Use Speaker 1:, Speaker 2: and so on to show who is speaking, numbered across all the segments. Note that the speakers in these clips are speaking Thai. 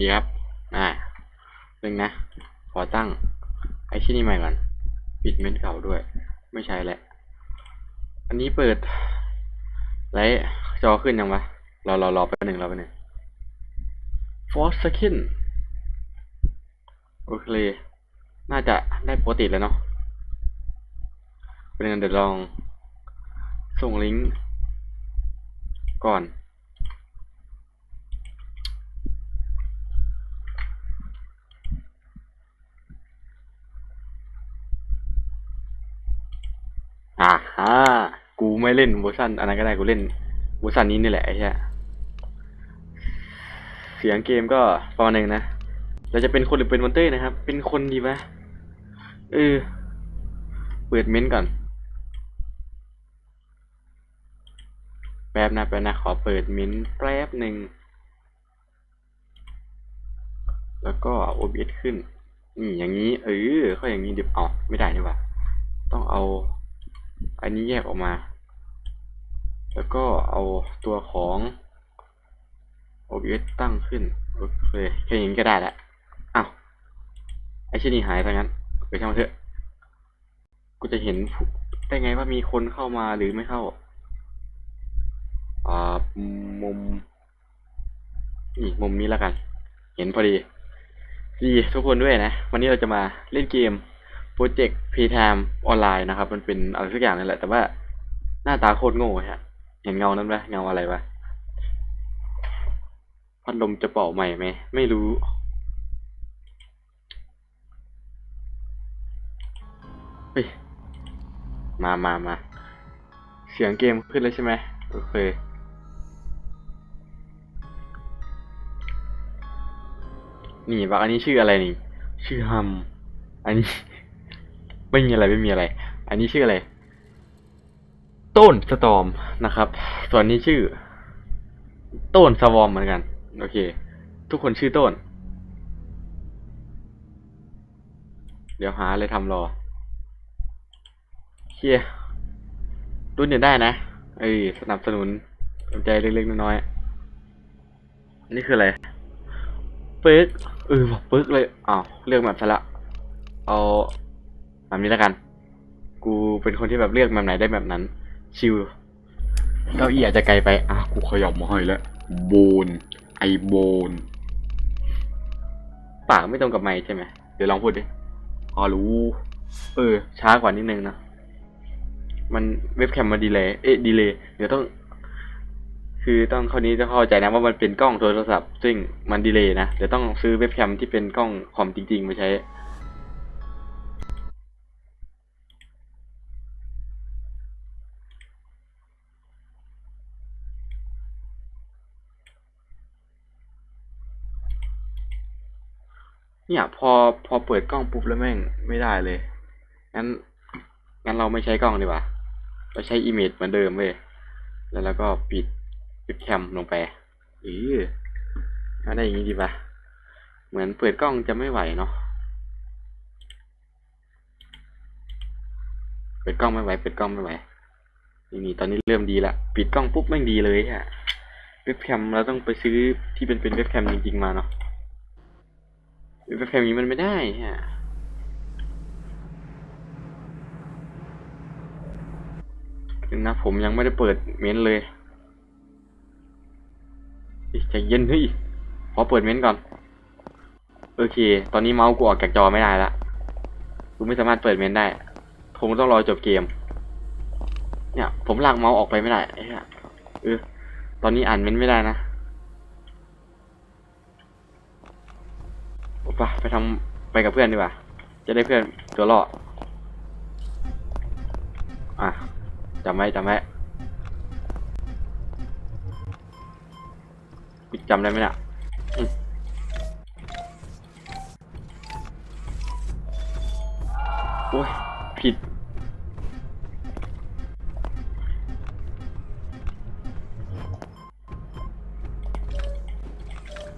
Speaker 1: ดีครับ อ่าหนึ่งนะ ขอตั้ง ไอ้ที่นี่ใหม่ก่อน ปิดเมนเก่าด้วย ไม่ใช่แหละ อันนี้เปิดไลท์จอขึ้นยังวะรอรอรอไปหนึ่งรอไปหนึ่ง for second โอเค น่าจะได้ปกติแล้วเนาะเป็นงั้นเดี๋ยวลองส่งลิงก์ก่อน อ่า กูไม่เล่นเวอร์ชันอันนั้นก็ได้กูเล่นเวอร์ชันนี้นี่แหละไอ้เหี้ยเสียงเกมก็ประมาณนึงนะ เราจะเป็นคนหรือเป็นมอนเตอร์นะครับ เป็นคนดีไหมเออ เปิดเม้นต์ก่อน แป๊บนะแป๊บนะ ขอเปิดเม้นต์แป๊บหนึ่ง แล้วก็ OBS ขึ้น นี่อย่างนี้ เออเขาอย่างนี้เดี๋ยวเอาไม่ได้นี่หว่า ต้องเอา อันนี้แยกออกมา แล้วก็เอาตัวของ OBS ตั้งขึ้น โอเค แค่นี้ก็ได้แล้วอ้าวไอชิ้นนี้หายซะงั้นไปช่างมันเถอะ กูจะเห็นได้ไงว่ามีคนเข้ามาหรือไม่เข้า อ่า มุม นี่ มุมนี้แล้วกัน เห็นพอดีดีทุกคนด้วยนะ วันนี้เราจะมาเล่นเกม โปรเจกต์ Playtime ออนไลน์นะครับ มันเป็นอะไรสักอย่างนั่นแหละ แต่ว่าหน้าตาโคตรโง่ฮะ เห็นเงานั้นไหมเงาอะไรวะพัดลมจะเป่าใหม่ไหม ไม่รู้ เฮ้ย มามามาเสียงเกมขึ้นแล้วใช่ไหมโอเคนี่บอกอันนี้ชื่ออะไรนี่ ชื่อฮัม อันนี้ ไม่มีอะไรไม่มีอะไร อันนี้ชื่ออะไร ต้นสตอมนะครับ ส่วนนี้ชื่อ ต้นสวอมเหมือนกัน โอเค ทุกคนชื่อต้น เดี๋ยวหาอะไรทำรอเฮียรุ่นเนี่ยได้นะเอ้ยสนับสนุนสนใจเล็กๆน้อยๆอันนี้คืออะไรเปิกเออวเปิกเลยอ้าวเลือกแบบซะละเอา แบบนี้แล้วกัน กูเป็นคนที่แบบเลือกแบบไหนได้แบบนั้น ชิวเก้าอี้อาจจะไกลไป อะ กูขยับมาให้แล้วโบน ไอโบน ปากไม่ตรงกับไมค์ใช่ไหม เดี๋ยวลองพูดดิอ๋อรู้ เออ ช้ากว่านิดนึงนะ มันเว็บแคมมันดีเลย เอ๊ะ ดีเลย เดี๋ยวต้อง คือต้องคราวนี้จะเข้าใจนะว่ามันเป็นกล้องโทรศัพท์ ซึ่งมันดีเลยนะ เดี๋ยวต้องซื้อเว็บแคมที่เป็นกล้องคอมจริง ๆ มาใช้ เนี่ย พอพอเปิดกล้องปุ๊บแล้วแม่งไม่ได้เลย งั้น งั้นเราไม่ใช้กล้องดีกว่า เราใช้อิเมจเหมือนเดิมเว้ย แล้วเราก็ปิดปิดแคมลงไปเออถ้าได้อย่างนี้ดีป่ะ เหมือนเปิดกล้องจะไม่ไหวเนาะ เปิดกล้องไม่ไหว เปิดกล้องไม่ไหวนี่นี่ตอนนี้เริ่มดีละ ปิดกล้องปุ๊บแม่งดีเลยฮะ เว็บแคมเราต้องไปซื้อที่เป็นเป็นเว็บแคมจริงๆมาเนาะ เว็บแคมนี้มันไม่ได้ฮะนึงนะผมยังไม่ได้เปิดเมนเลยใจเย็นเฮ้ยขอเปิดเมนก่อน โอเค ตอนนี้เมาส์กูออกจากจอไม่ได้ละกูไม่สามารถเปิดเมนได้ผมต้องรอจบเกม เนี่ย ผมลากเมาส์ออกไปไม่ได้เหี้ยเออตอนนี้อ่านเมนไม่ได้นะโอ้ ปะไปทำไปกับเพื่อนดีกว่า จะได้เพื่อนตัวล่ออะจำไว้จำไว้จำได้ไหมเนี่ยโอ้ยผิด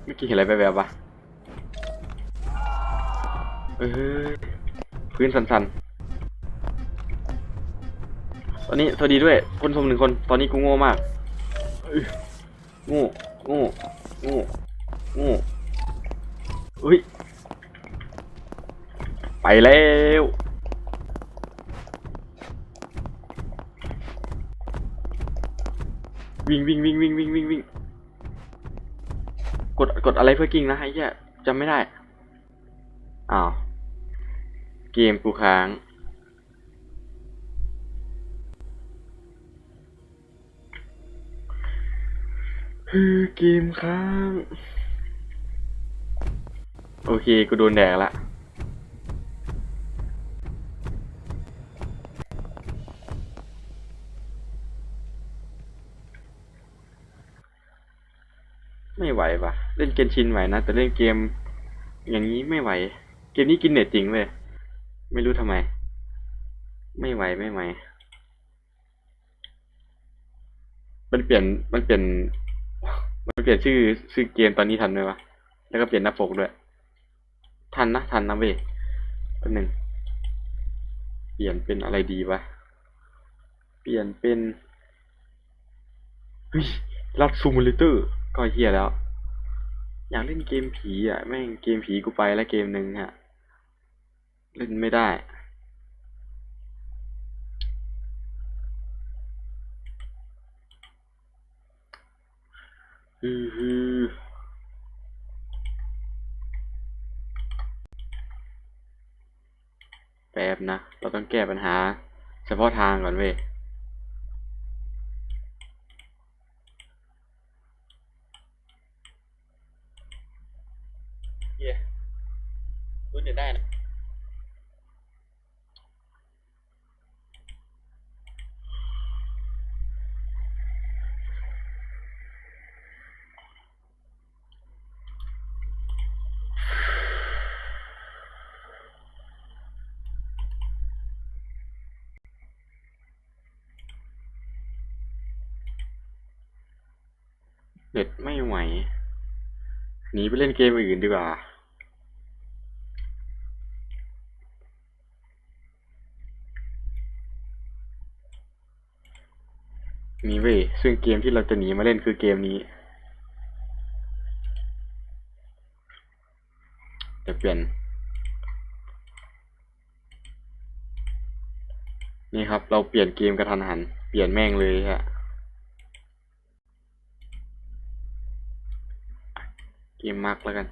Speaker 1: เมื่อกี้เห็นอะไรแบบๆปะ เอ้ยพื้นสันๆตอนนี้สวัสดีด้วย คนชมหนึ่งคน ตอนนี้กูโง่มากเอ้ยโง่โง่โง่โง่อุ้ย ไปแล้ววิ่งวิ่งวิ่งวิ่งวิ่งวิ่งวิ่งกดกดอะไรเพื่อกิ้งนะไอ้เหี้ยจำไม่ได้ อ้าว เกมกูค้างคือเกมค้าง โอเค กูโดนแดกละไม่ไหวปะเล่นเกมชินไหวนะ แต่เล่นเกม อย่างนี้ไม่ไหว เกมนี้กินเน็ตจริงเลย ไม่รู้ทำไม ไม่ไหวไม่ไหวมันเปลี่ยนมันเปลี่ยน มันเปลี่ยนชื่อชื่อเกมตอนนี้ทันไหมวะแล้วก็เปลี่ยนหน้าปกด้วย ทันนะทันนะเว้ยปหนึงเปลี่ยนเป็นอะไรดีวะเปลี่ยนเป็นเฮ้ยรัดซูมูเลเตอร์ก็เฮียแล้ว อยากเล่นเกมผีอะแม่งเกมผีกูไปแล้วเกมหนึ่งฮะ เล่นไม่ได้ฮือฮือแป๊บนะ เราต้องแก้ปัญหา เฉพาะทางก่อนเว้ยเย้รู้จะได้นะ เน็ตไม่ไหวหนีไปเล่นเกมอื่นดีกว่ามีเว้ยซึ่งเกมที่เราจะหนีมาเล่นคือเกมนี้จะเปลี่ยน นี่ครับ เราเปลี่ยนเกมกระทันหัน เปลี่ยนแม่งเลยฮะ เกมมักแล้วกัน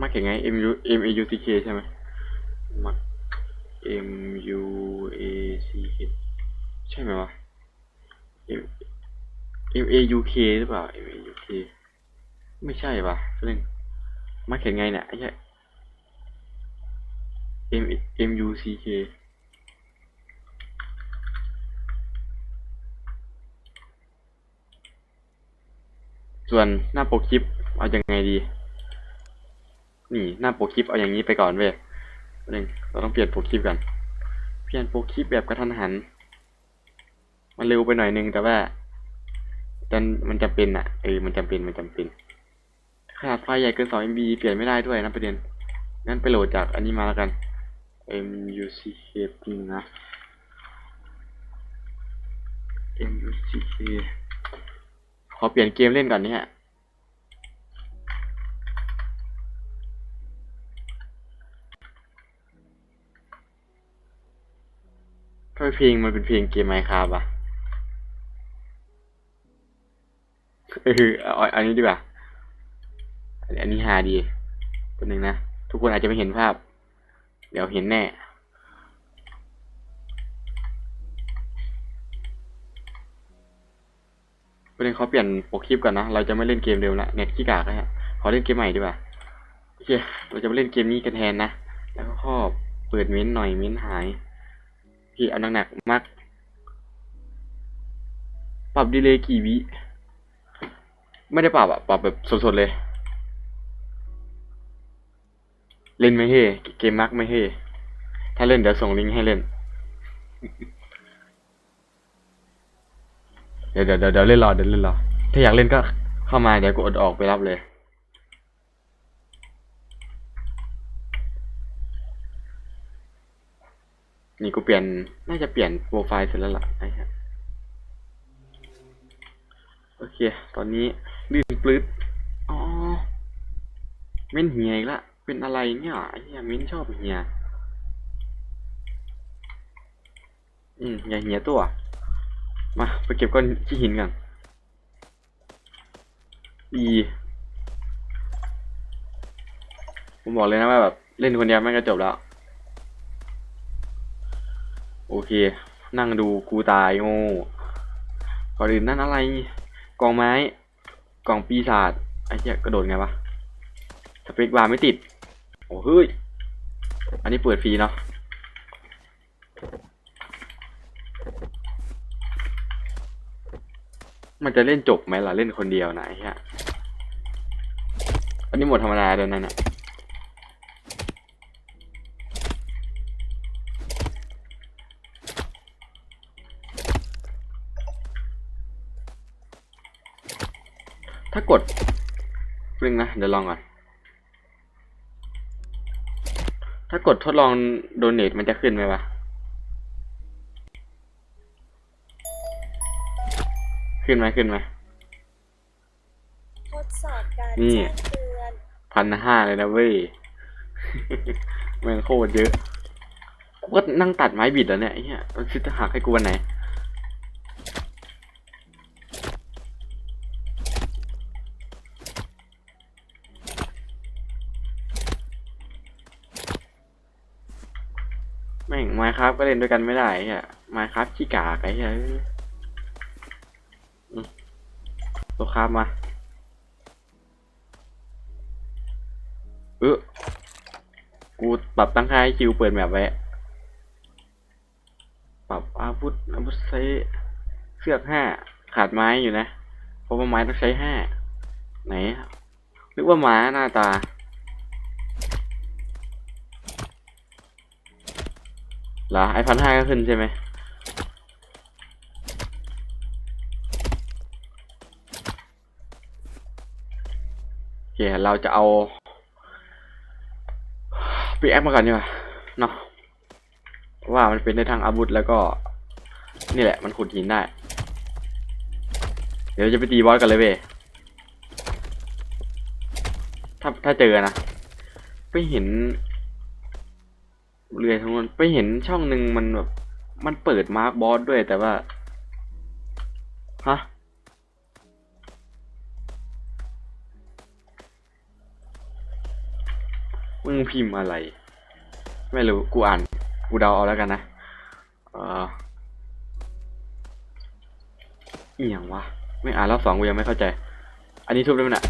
Speaker 1: มักยังไง M U M A U C K ใช่ไหมมัก M U A C K ใช่ไหมวะ M M A U K หรือเปล่า M A U K ไม่ใช่ปะเรื่องมักเขียนไงเนี่ยไอ้ย M M U C K ส่วนหน้าปกคลิป เอาอยังไงดี นี่หน้าโปกคลิปเอาอย่างนี้ไปก่อนเว้ยหนึ่งเราต้องเปลี่ยนโปกคลิปกัน เปลี่ยนโปกคลิปแบบกระทันหัน มันเร็วไปหน่อยนึงแต่ว่าแต่มันจำเป็นอะเออมันจำเป็นมันจำเป็นขนาดไฟใหญ่เกิน2 MB เปลี่ยนไม่ได้ด้วยนะประเด็นงั้นไปโหลดจากอันนี้มาแล้วกัน MUCK จริงนะ MUCK ขอเปลี่ยนเกมเล่นก่อนนี่ยทำไม เพลงมันเป็นเพลงเกมไมค์ครับอะเอออันนี้ดีกว่า อันนี้ฮาดีตัวหนึ่งนะ ทุกคนอาจจะไม่เห็นภาพ เดี๋ยวเห็นแน่ ประเด็นเขาเปลี่ยนโปรคลิปก่อนนะ เราจะไม่เล่นเกมเร็วละเน็ตขี้กากแล้วฮะ ขอเล่นเกมใหม่ดีกว่า โอเค เราจะมาเล่นเกมนี้กันแทนนะ แล้วก็ข้อเปิดเม้นหน่อยเม้นหาย พี่เอาหนักๆมาก ปรับดีเลย์กี่วิ ไม่ได้ปรับอะปรับแบบสดๆเลย เล่นไม่เฮ่เกมมักไม่เฮ่ถ้าเล่นเดี๋ยวส่งลิงก์ให้เล่น เดี๋ยวเดี๋ยวเดี๋ยวเล่นรอเดี๋ยวเล่นรอ ถ้าอยากเล่นก็เข้ามาเดี๋ยวกูอดออกไปรับเลย นี่กูเปลี่ยน น่าจะเปลี่ยนโปรไฟล์เสร็จแล้วล่ะไอ้ฮะโอเค ตอนนี้ลื่นปลื้ดอ๋อ เม้นเฮียอีกละ เป็นอะไรเนี่ยไอ้เฮียเม้นชอบเฮีย อืมอย่าเฮียตัว มาไปเก็บก้อนขี้หินกันอีผมบอกเลยนะว่าแบบ เล่นคนเดียวแม่งก็จบแล้ว โอ เค นั่งดูกูตายโง่ก่อนอื่นนั่นอะไร กองไม้ กองปีศาจไอ้เหี้ยกระโดดไงวะสเปกบาร์ไม่ติด โอ้เฮ้ย อันนี้เปิดฟรีเนาะมันจะเล่นจบไหมล่ะ เล่นคนเดียวนะไอ้เหี้ยอันนี้หมดธรรมดาเดินนั่นน่ะ ถ้ากด ปรึงนะ เดี๋ยวลองก่อน ถ้ากดทดลองโดเน a มันจะขึ้นไหมวะ ขึ้นไหมขึ้นไหม
Speaker 2: ทดสอบการ
Speaker 1: นี่
Speaker 2: แจ้งเตือน
Speaker 1: พันห้าเลยนะเว้ย แม่งโคตรเยอะกูก็นั่งตัดไม้บิดแล้วเนี่ยไอ้เหี้ยมันคิดจะหักให้กูวันไหน แม่งไม ครับก็เล่นด้วยกันไม่ได้เหี้ยไมครับขี้กากไอ้เหี้ยตัวครับมาเออกูปรับตั้งค่าให้คิวเปิดแมปไว้ ปรับอาวุธอาวุธใช้เสือกห้าขาดไม้อยู่นะ เพราะว่าไม้ต้องใช้ห้าไหนนึกว่าม้าหน้าตา เหรอไอพันห้าก็ขึ้นใช่ไหมโอเคเราจะเอาปีแอคมาก่อนดีกว่าเนาะเพราะว่ามันเป็นได้ทั้งอาวุธแล้วก็ นี่แหละมันขุดหินได้ เดี๋ยวจะไปตีบอสกันเลยเว้ยถ้าถ้าเจอนะ ไปเห็น เรือทั้งนั้นไปเห็นช่องหนึ่งมันแบบ มันเปิดมาร์กบอสด้วยแต่ว่า ฮะ มึงพิมพ์อะไร ไม่รู้ กูอ่าน กูเดาเอาแล้วกันนะ เอออีหยังวะ ไม่อ่านรอบสองกูยังไม่เข้าใจ อันนี้ทุบได้ไหมน่ะ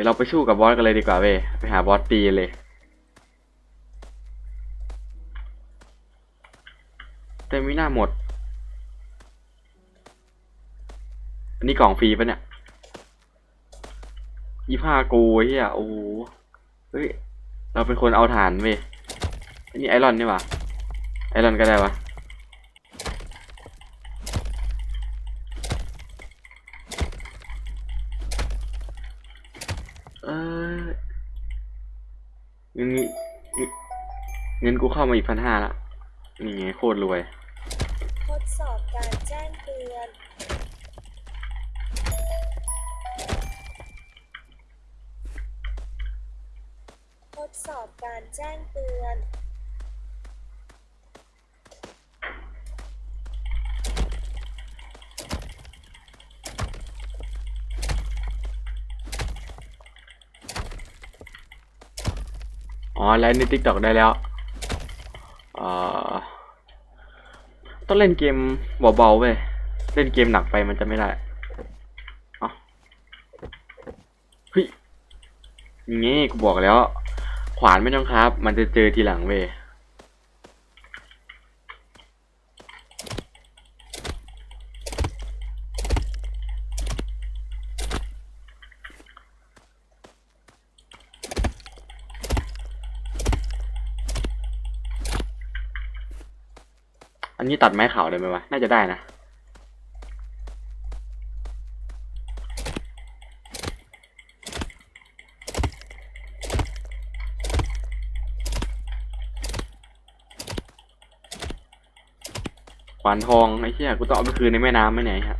Speaker 1: ดี๋ยวเราไปสู้กับบอสกันเลยดีกว่าเว้ยไปหาบอสตีเลย แต่ไม่น่าหมด อันนี้กล่องฟรีปะเนี่ยยี่ห้ากูเฮียโอ้เฮ้ย เราเป็นคนเอาฐานเว้ยอันนี้ไอรอนนี่หว่าไอรอนก็ได้วะ เออ เงินเงินเงินกูเข้ามาอีกพันห้าละนี่ไงโคตรรวย
Speaker 2: ทดสอบการแจ้งเตือนทดสอบการแจ้งเตือน
Speaker 1: ไลฟ์ในทิกตอกได้แล้วเออต้องเล่นเกมเบาๆเว้ยเล่นเกมหนักไปมันจะไม่ได้เอ๋อเฮ้ยนี่กูบอกแล้ว ขวานไม่ต้องครับ มันจะเจอทีหลังเว้ย อั นี้ตัดไม้ขาวได้ไหมวะ น่าจะได้นะ ขวานทองไอ้เชี่ยกูต้องเอาไปคืนในแม่น้ำไหมเนี่ยไอ้ฮะ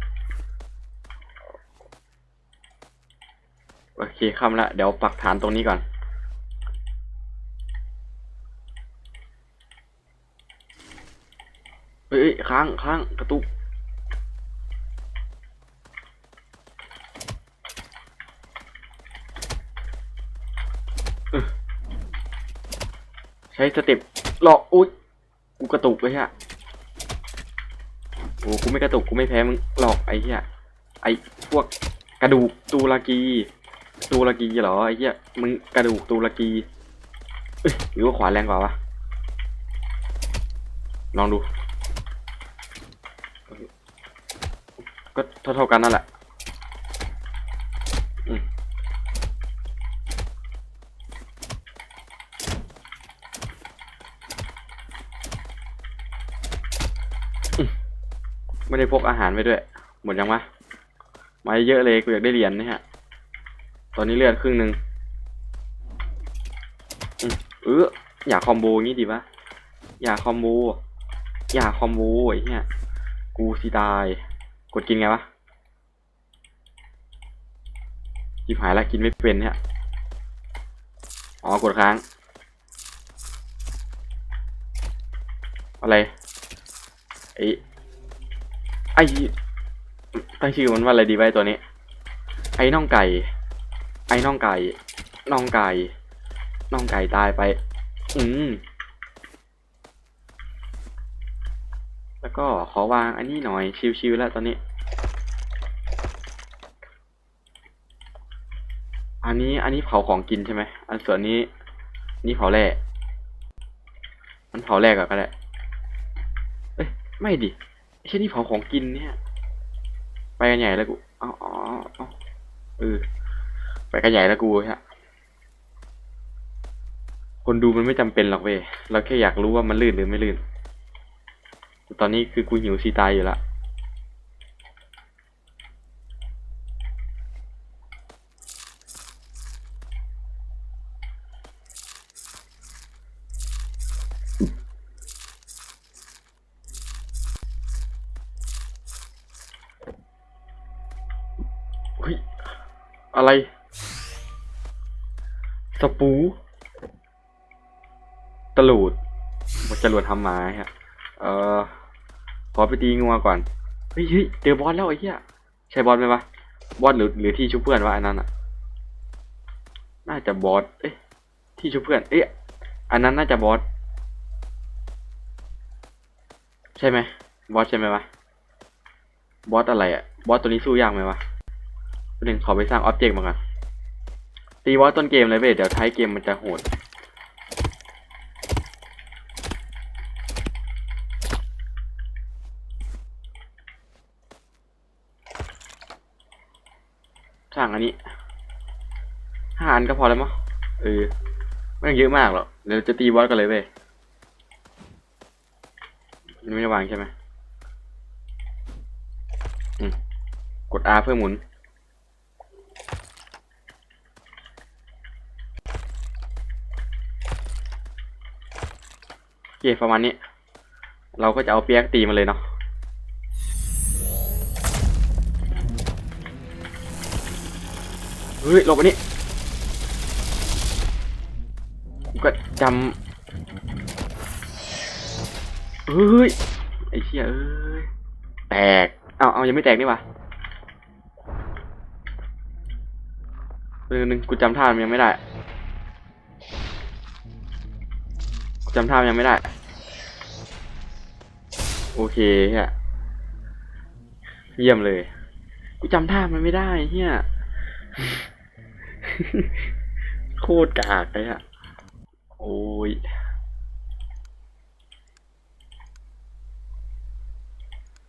Speaker 1: โอเคค่ำละ เดี๋ยวปักฐานตรงนี้ก่อน เฮ้ยเอ้ยค้างค้างกระตุกใช้สเต็ปหลอกอุ้ยกูกระตุกเลยฮะโอ้กูไม่กระตุกกูไม่แพ้มึงหลอกไอ้เหี้ยไอ้พวกกระดูกตูรกี ตูรกีเหรอไอ้เหี้ยมึงกระดูกตูรกีหรือว่าขวาแรงกว่าวะลองดู ก็เท่าๆกันนั่นแหละอืมไม่ได้พกอาหารไปด้วย หมดยังวะมาเยอะเลยกูอยากได้เหรียญนี่ฮะ ตอนนี้เลือดครึ่งหนึ่งอืมเอออยากคอมโบงี้ดีปะอยากคอมโบอยากคอมโบไอ้เหี้ยกูสิตาย กดกินไงวะจิบหายละกินไม่เป็นเนี่ยอ๋อกดค้าง อะไรไอ้ไอ้ตั้งชื่อมันว่าอะไรดีไว้ตัวนี้ ไอ้น่องไก่ ไอ้น่องไก่น่องไก่น่องไก่ตายไป อืม แล้วก็ขอวางอันนี้หน่อยชิวๆแล้วตอนนี้ อันนี้อันนี้เผาของกินใช่ไหมอันส่วนนี้นี่เผาแร่มันเผาแร่ก่อนก็ได้เอ้ยไม่ดิไอ้ช่นี่เผาของกินเนี่ย ไปกันใหญ่แล้วกูอ๋ออ๋อเออไปกันใหญ่แล้วกูฮะคนดูมันไม่จำเป็นหรอกเว้ยเราแค่อยากรู้ว่ามันลื่นหรือไม่ลื่น ตอนนี้คือกูหิวซีตายอยู่ละเฮ้ยอะไร สปูตลูดมันจะลวดทำไมาฮะ เออ อไปตีงัวก่อนเฮ้ยเจอบอสแล้วไอ้เหี้ยใช่บอสไหมวะบอสหรือหรือที่ชุบเพื่อนวะอันนั้นอะ น่าจะบอสเอ๊ะที่ชุบเพื่อน เอ๊ะอันนั้นน่าจะบอสใช่ไหมบอสใช่ไหมวะบอสอะไรอะบอสตัวนี้สู้ยากไหมวะประเด็นขอไปสร้างออบเจกต์มาก่อนตีบอสต้นเกมเลยเว้ยเดี๋ยวท้ายเกมมันจะโหด สร้างอันนี้ห้าอันก็พอแล้วมั้งเออไม่ต้องเยอะมากหรอกเดี๋ยวจะตีบอสกันเลยเว้ยมันไม่ได้วางใช่ไหมอืมกด R เพื่อหมุน โอเคประมาณนี้ เราก็จะเอาเปียกตีมันเลยเนาะ ฮ้ยหลบอันนี้กูก็จำเฮ้ย ไอ้เชี่ยเอ้ย แตก เอาเอายังไม่แตกนี่วะเออหนึ่งกูจำท่ามันยังไม่ได้ กูจำท่ามันยังไม่ได้ โอเคเฮียเยี่ยมเลย กูจำท่ามันไม่ได้เฮีย โคตรกากเลยอะโอ้ย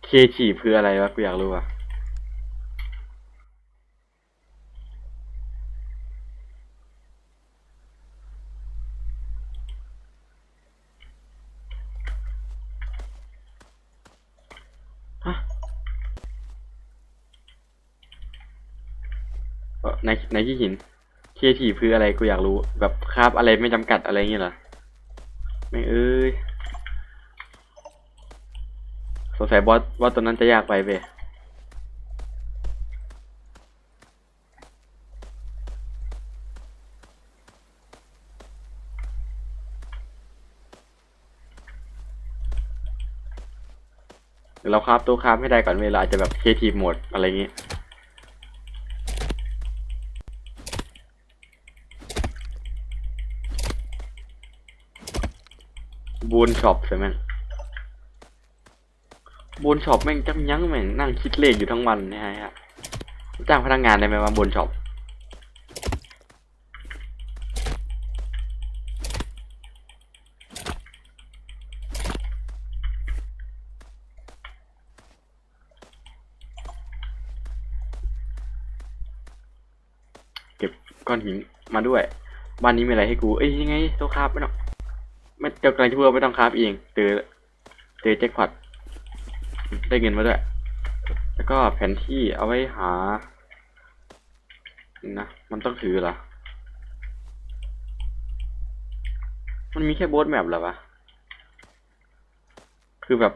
Speaker 1: เคฉีบคืออะไรวะกูอยากรู้อะฮะในในที่หิน ครีเอทีฟคืออะไรกูอยากรู้ แบบคราบอะไรไม่จำกัดอะไรเงี้ยเหรอไม่เอ้ยสงสัยบอสว่าตอนนั้นจะยากไปเว้ยเราคราบตัวคราบไม่ได้ก่อนเวลาจะแบบเคทีหมดอะไรเงี้ย บูนช็อปใช่ไหมงบูนช็อปแม่งจำยั้งแม่งนั่งคิดเลขอยู่ทั้งวันเนี่ยฮะจ้างพนักงานได้ไหมว่าบูนช็อปเก็บก้อนหินมาด้วย บ้านนี้มีอะไรให้กู เอ้ยยังไงโต๊ะคาฟไม่ต้อง ไม่เจ้ากลังจะพูดว่าไม่ต้องคราฟเองเจอเจอแจ็คพอตได้เงินมาด้วย แล้วก็แผนที่เอาไว้หา นะ มันต้องถือเหรอ มันมีแค่โบสแมปเหรอวะ คือแบบ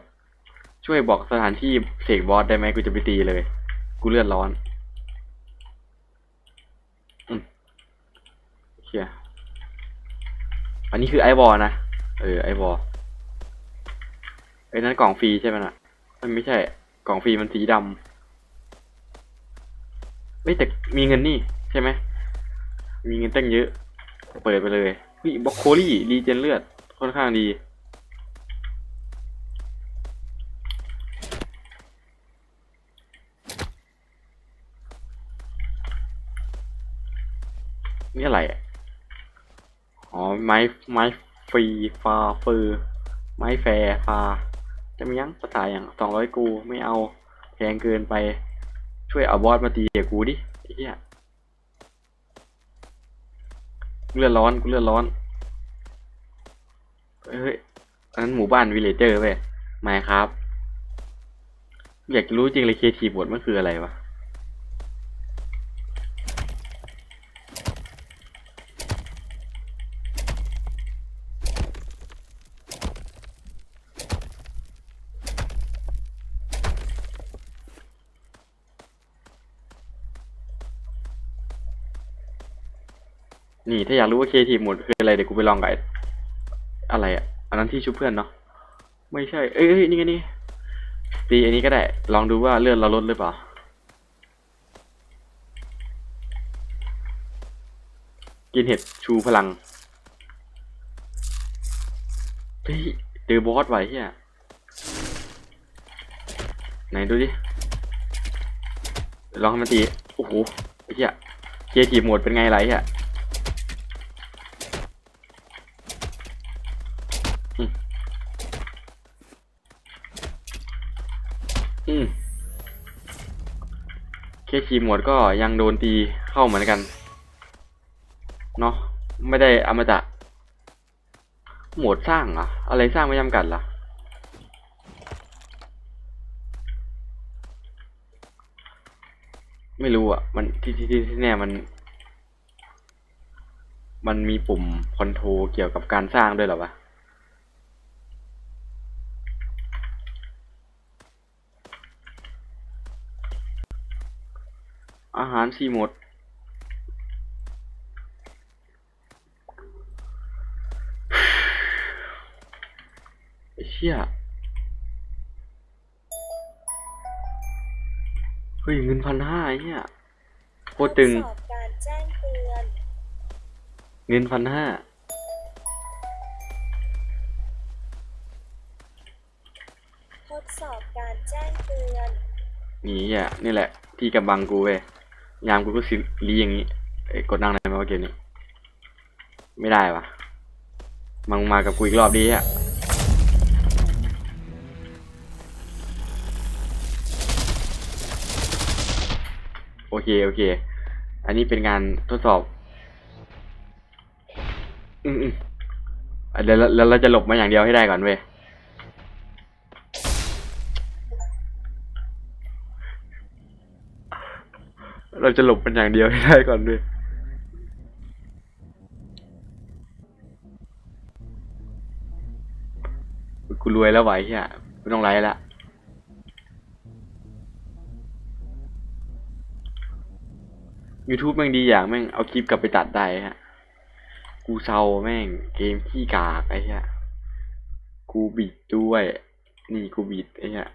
Speaker 1: ช่วยบอกสถานที่เสกบอสได้ไหมกูจะไปตีเลย กูเลือดร้อนอืมเชียอันนี้คือไอวอลนะ เออไอวอลไอ้นั่นกล่องฟรีใช่ไหมน่ะมันไม่ใช่กล่องฟรีมันสีดำเฮ้ยแต่มีเงินนี่ใช่ไหมมีเงินตั้งเยอะ เปิดไปเลยวิบล็อกโคลี่รีเจนเลือดค่อนข้างดีนี่อะไรอ๋อไม้ไม้ฟ รีฟาเฟอไม้แฟร์ฟา จะมียังภาษาอย่างสองร้อยกูไม่เอาแพงเกินไป ช่วยเอาบอสมาตีเดี๋ยวกูดิเหี้ยกูเลือดร้อนกูเลือดร้อนเฮ้ยอันนั้นหมู่บ้านวิลเลเจอร์เว้ยไม่ครับ อยากรู้จริงเลยเคทีบทมันคืออะไรวะ นี่ถ้าอยากรู้ว่าเคทีหมดคืออะไรเดี๋ยวกูไปลองกับไอ้อะไรอะ อันนั้นที่ชุบเพื่อนเนาะ ไม่ใช่ เอ้ยนี่ไงนี่ ตีอันนี้ก็ได้ ลองดูว่าเลือดเราลดหรือเปล่า กินเห็ดชูพลัง เฮ้ยเจอบอสไว้เฮียไหนดูดิ ลองให้มันตี โอ้โหเฮียเคทีหมดเป็นไงไรเฮีย อืมเคคีหมวดก็ยังโดนตีเข้าเหมือนกัน เนาะไม่ได้อมตะหมวดสร้างอะอะไรสร้างไม่จำกัดล่ะ ไม่รู้อะมันที่ที่ที่ที่แน่มัน มันมีปุ่มคอนโทรเกี่ยวกับการสร้างด้วยหรอวะ อาหารสี่หมดไอ้เชี่ย เฮ้ย เงินพันห้าไอ้เนี่ยโคตรตึง
Speaker 2: ทดสอบการแจ้งเตือน
Speaker 1: เงินพันห้า
Speaker 2: ทดสอบการแจ้งเตือน
Speaker 1: นี่อะนี่แหละ ที่กำบังกูเว้ย ยามกูก็สิรีอย่างนี้เอ้ยกดนั่งได้ไหมว่าเกมนี้ ไม่ได้วะมังมากับกูอีกรอบดีอะโอเค โอเค อันนี้เป็นงานทดสอบ อืมอืมอะเดี๋ยวเราแล้วเราจะหลบมาอย่างเดียวให้ได้ก่อนเว้ย เราจะหลบมันอย่างเดียวให้ได้ก่อนด้วยกูรวยแล้วไหวเฮียไม่ต้องไลฟ์ละ YouTube แม่งดีอย่างแม่งเอาคลิปกลับไปตัดได้ฮะ กูเซาแม่งเกมขี้กากไอ้เหี้ย กูบิดด้วย นี่กูบิดไอ้เหี้ย